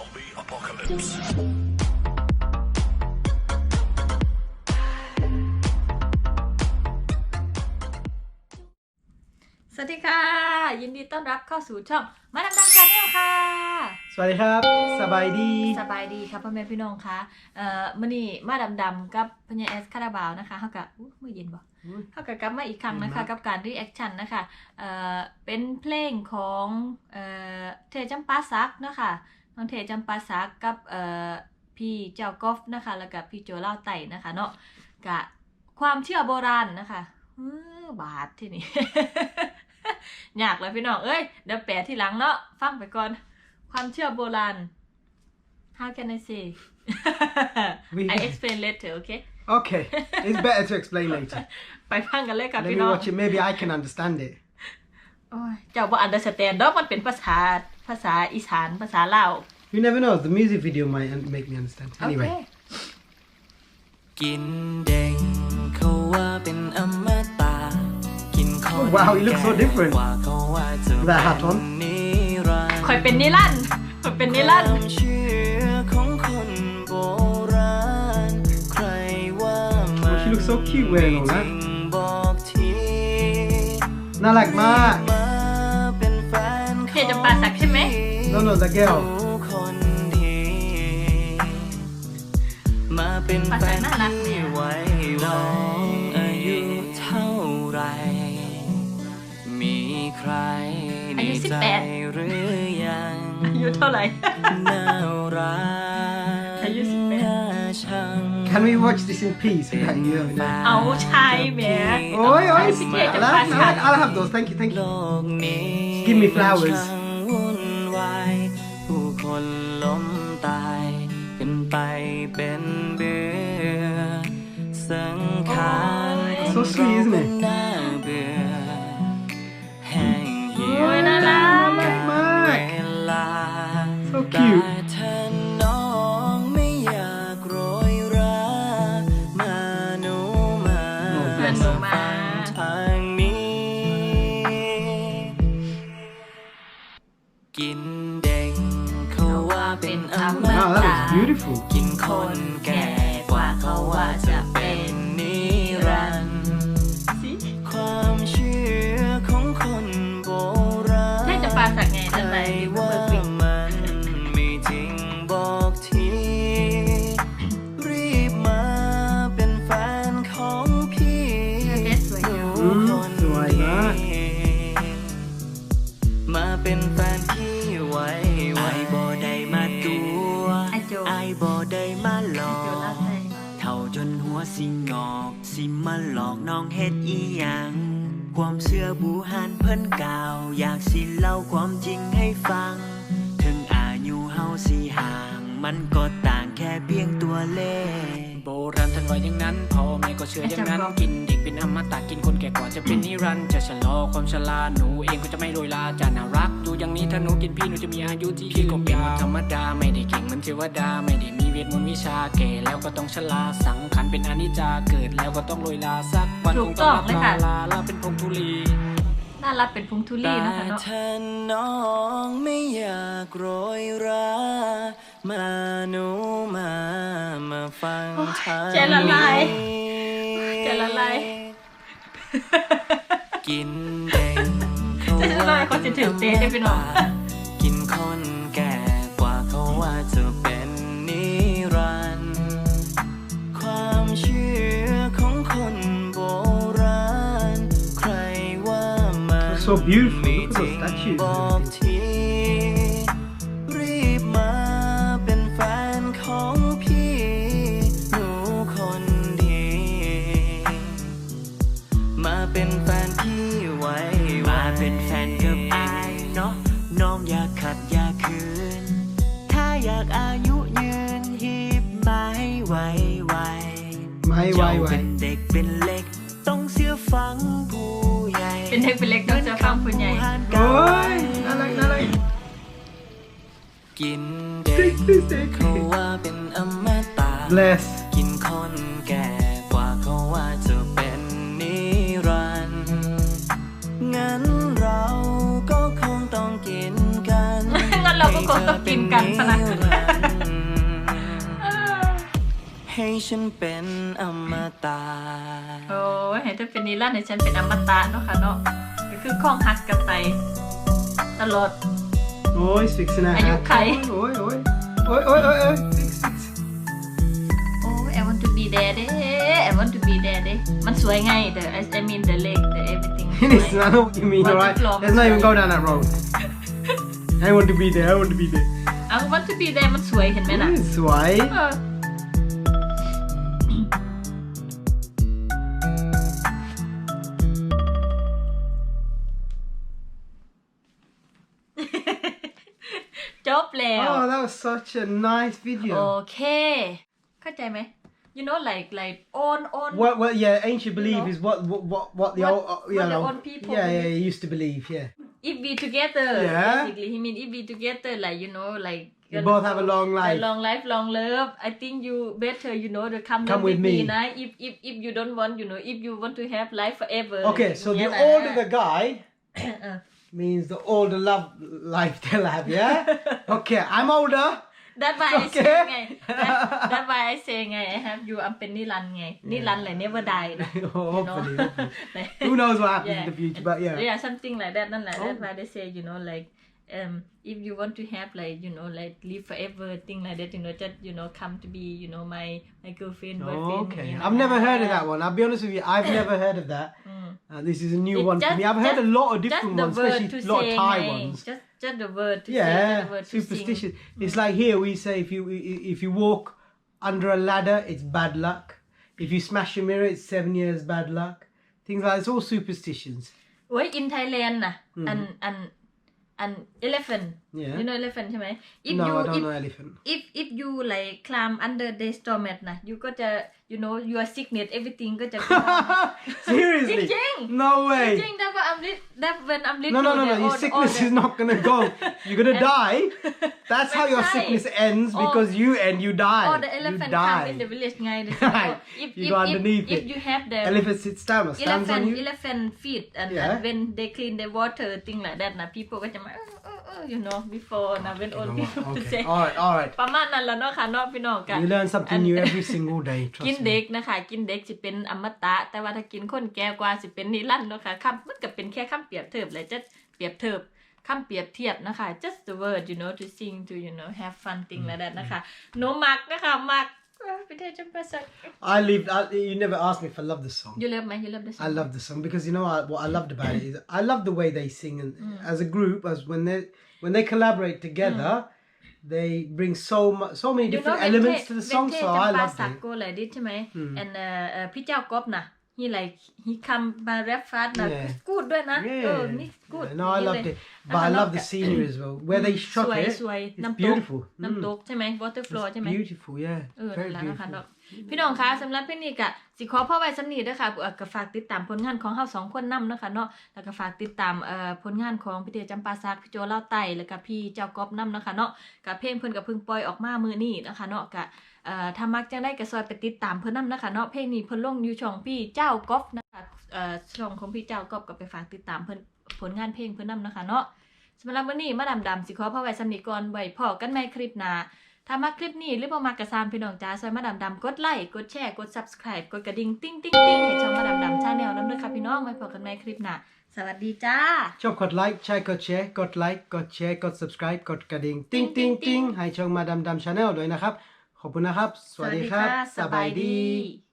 Zombie apocalypse. สวัสดีค่ะ ยินดีต้อนรับเข้าสู่ช่องมาดามดังชาแนลค่ะ สวัสดีครับ สบายดี สบายดีครับพ่อแม่พี่น้องคะเอ่อมื่อนี้มาดำดำกับพญาเอสคาราบาวนะคะเฮากับอู้มือเย็นบ่เฮากับกลับมาอีกครั้งนะคะเย็นมากกับการรีแอคชั่นนะคะเอ่อเป็นเพลงของเอ่อเทจำปาซักนะคะ น้องเทจำปาซักกับเอ่อพี่เจ้ากอฟนะคะแล้วกับพี่โจเล่าไต่นะคะเนาะกะความเชื่อโบราณนะคะอื้อบาทที่นี่ยากเลยพี่น้องเอ้ยเดี๋ยวแปลที่หลังเนาะฟังไปก่อน ความเชื่อโบราณ How can I say We- I explain later okay Okay, it's better to explain later. ไปฟังกันเลยค่ะ Let พี่ me น้อง watch it. Maybe I can understand it. โอ้ยเจ้าบ่ understand ดอกมันเป็นภาษา ภาษาอีสานภาษาลาว You never know. The music video might un- make me understand. โอเค Anyway, กินเด้งเขาว่าเป็นอมตะกินคน Oh, wow, he looks so แก่ different. กว่าเขาว่าจะ That hat on. นิรันดร์ คอยเป็นนิรันดร์คอยเป็นนิรันดคร์วามเชื่อของคนโบราณ ใครว่ามั Oh, she looks so cute wearing all จริ that. งบอกทีน่ารักม นเทจำปาสักใช่ไหม No, no, the girl. คนดีมาเป็นแฟนภาษาน่ารักเนี่ที่ยไว้น้องอายุเท่าไหรมีใครในอายุใจ18หรือยังอายุเท่าไหร่น่ารักอายุ18น่าชัง Can we watch this in peace? without you over there? เอาชายแหม Oi, oi, Ay, sige, I'll just have, pass I'll, that. I'll have those. Thank you, thank โล you. กนี้ Give me flowers นล้มตายกันไปเป็นเบื่อสังขาร So sweet, isn't it? น่าเบื่อแห้งเหี่ยวโอ้ยน่ารักกับมาก เวลา So cute แต่เธ that สิมาหลอกน้องเฮ็ดอีหยังความเชื่อบูหานเพิ่นกล่าว อยากสิเล่าความจริงให้ฟัง ถึงอายุเฮาสิห่าง มันก็ต่างแค่เพียงตัวเลข ก็เชื่ออย่างนั้นกินเด็กเป็นอมตะกินคนแก่กว่าจะเป็นนิรันดร์จะชะลอความชราหนูเองก็จะไม่โรยลาจะน่ารักอยู่อย่างนี้ถ้าหนูกินพี่หนูจะมีอายุที่พี่ก็เป็นคนธรรมดาไม่ได้เก่งเหมือนเทวดาไม่ได้มีเวทมนต์วิชาแก่แล้วก็ต้องชราสังขารเป็นอนิจจาเกิดแล้วก็ต้องโรยลาสักวันถูคกงต้ต้อองงเลยลาค่ะลาลาเป็นพงทุลีน่ารักเป็นพุงทุลี่นะคะแต่เนาะเธอน้องไม่อยากโรยรามาหนูมามาฟังทางใจละลายนี้ใจละลายกินเด้งเขาใจละลายคนจะถือเตะได้พี่น้องกินคนแก่กว่าเขาว่าจะเป็นนิรันดร์ความเชื่อของคนโบราณ ใครว่ามัน That's so beautiful. ไม่ Look จ at ริ those ง statues. ไม้ไว้ไว้ My เจ้า why เป็น why. เด็กเป็นเล็ก ต้องเสียฟังผู้ใหญ่เป็นเด็กเป็นเล็กต้องจะฟังผู้ใหญ่โอ้ยน่ารักน่ารักกินเด็ก Please, please take เขา it. ว่าเป็นอมตะ Bless. กินคนแก่กว่าเขาว่าจะเป็นนิรันดร์งั้นเราก็คงต้องกินกัน งั้นเราก็คงต้องกินกันซะนะ ให้เธอเป็นิรัฉันเป็นอมตะโอ้ยให้เธอเป็นนิรันดร์ให้ฉันเป็นอมตะเนาะค่ะเนาะก็คือข้องหักกันไป ตลอด Oh, he's fixing her Are you hat. okay? Oi, oi, oi, oi, oi, oi. Fix it. โอ้ย I want to be there เด้ I want to be there เด้มันสวยไง the I I mean the leg the everything สวย Listen, I know what you mean, What the alright? floor, Let's not even sorry. go down that road. I want to be there, I want to be there. I want to be there มันสวยเห็นไหมน่ะ That's why. เ จบแล้ว Oh, that was such a nice โอ video. เค เข้าใจไหม you know like like own own What, what, yeah, ancient belief know? is what, what, what, what the What- old, uh, what you the know, old people yeah, yeah, believe. used to believe, yeah. if we together Yeah. basically he mean if we together like you know like You both have a long the life. long life long love I think you better you know to come, Come live with me.นะ if if if you don't want you know if you want to have life forever Okay, so อย่าง the เงี้ยนะ older the guy เออ means the older love life they'll have, yeah? okay, I'm older. That's why I Okay. say ไง That- That's why I say ไง I have you อันเป็นนิรันดร์ไง นิรันดร์เลย never die นะ Oh, hopefully, hopefully. Like- Who knows what happens Yeah. in the future, but yeah. yeah something like that นั่นแหละ Oh. that's why they say you know like um if you want to have like you know like live forever thing like that you know just you know come to be you know my my girlfriend boyfriend Okay, อย่างเงี้ย I've never heard of Yeah. that one. I'll be honest with you, I've never heard of that. Uh, this is a new one one. Just, I've heard a lot of different ones, especially a lot of Thai hey. ones. Just, just the word to yeah, say, Yeah, superstition. Mm. It's like here we say if you if you walk under a ladder, it's bad luck. If you smash a mirror, it's seven years bad luck. Things like that. it's all superstitions. Well, in Thailand, mm. an mm-hmm. an an elephant Yeah. you know elephant ใช่ไหม if no, you I don't if know elephant. if if you like climb under the stomach นะ you ก็จะ you know your sickness everything ก็จะ Seriously? จริง No way. จริง that I'm lit that when I'm little No, no, no, no. the- Your all- sickness all is the- not gonna go. You're gonna die. That's how your That's sickness right. ends Oh. because you end. You die. all the you elephant die. come in the village ไง they say, Right. oh, if You if go if underneath if it. you have the Elephant sits down or stands elephant on you. elephant feet and, Yeah. and when they clean the water thing like that นะ people ก็จะมา "Oh, oh, oh," you know before นะ when old You know people what? to Okay. say All right. All right. ประมาณนั้นแล้วเนาะค่ะเนาะพี่น้องกัน You learn something And- new every single day. Trust กิน me. เด็กนะคะ กินเด็กสิเป็นอมตะ แต่ว่าถ้ากินคนแก่กว่าสิเป็นนิรันดร์เนาะค่ะคำมันก็เป็นแค่คำเปรียบเทียบเลยจะเปรียบเทียบคำเปรียบเทียบนะคะ just the word you know to sing to you know have fun thing like that นะคะหนูมักนะคะมัก เอ้อพี่เทพจำปาสัก I lived. I, you never asked me if I love the song. you love ไหม you love the song I love the song because you know I, what I loved about it is I love the way they sing and Mm. as a group as when they when they collaborate together they bring so much so many Mm. you know different เป็น elements เท to the เป็น song เท so จำ I ปา loved สัก it โกเลยดิใช่ไหม Hmm. and เอ่อเอ่อพี่เจ้ากบนะ he like he come มา rap fast นะ Yeah. good ด้วยนะเออ yeah, นี่ good Yeah, no I นี่ loved เลย it but I Ah, love no, the uh, scenery as well where they ส shot วย it สวย it's น้ำตก beautiful น้ำต Mm. กใช่ไหม water flow ใช่ไหม beautiful yeah เออ very นั่นแหละนะคะ beautiful เนาะพี่น้องคะสำหรับพี่นี่กะสิขอพ่อไว้สำนีเด้วยค่ะเอ่อก็ฝากติดตามผลงานของเฮาสองคนนำนะคะเนาะแล้วก็ฝากติดตามเอ่อผลงานของพี่เตจำปาซักพี่โจเล่าไต่แล้วก็พี่เจ้ากอบนำนะคะเนาะกับเพลงเพิ่นกับเพิ่งปล่อยออกมามือนี้นะคะเนาะกะเอ่อ ถ้ามักจังได้ก็ซอยไปติดตามเพิ่นนำนะคะเนาะเพลงนี้เพิ่นลงอยู่ช่องพี่เจ้ากอบนะคะช่องของพี่เจ้ากอบก็ไปฝากติดตามเพิ่นผลงานเพลงเพิ่นนำนะคะเนาะสำหรับวันนี้มาดามดำสิขอพ่อไว้สำนีก่อนไว้พอกันใหม่คลิปหน้าถ้ามาคลิปนี้หรือบ่มากกระซามพี่น้องจ้าซอยมาดามดำกดไลค์กดแชร์กด subscribe กดกระดิ่งติ้งติ้งติ้งให้ช่องมาดามดำชาแนลน้ำด้วยค่ะพี่น้องไว้พบกันใหม่คลิปหน้าสวัสดีจ้า ชอบกดไลค์ใช่กดแชร์กดไลค์กดแชร์กด subscribe กดกระดิ่งติ้งติ้งงติ้งให้ช่องมาดามดำชาแนลด้วยนะครับ ขอบคุณนะครับ สวัสดีครับ สบายดี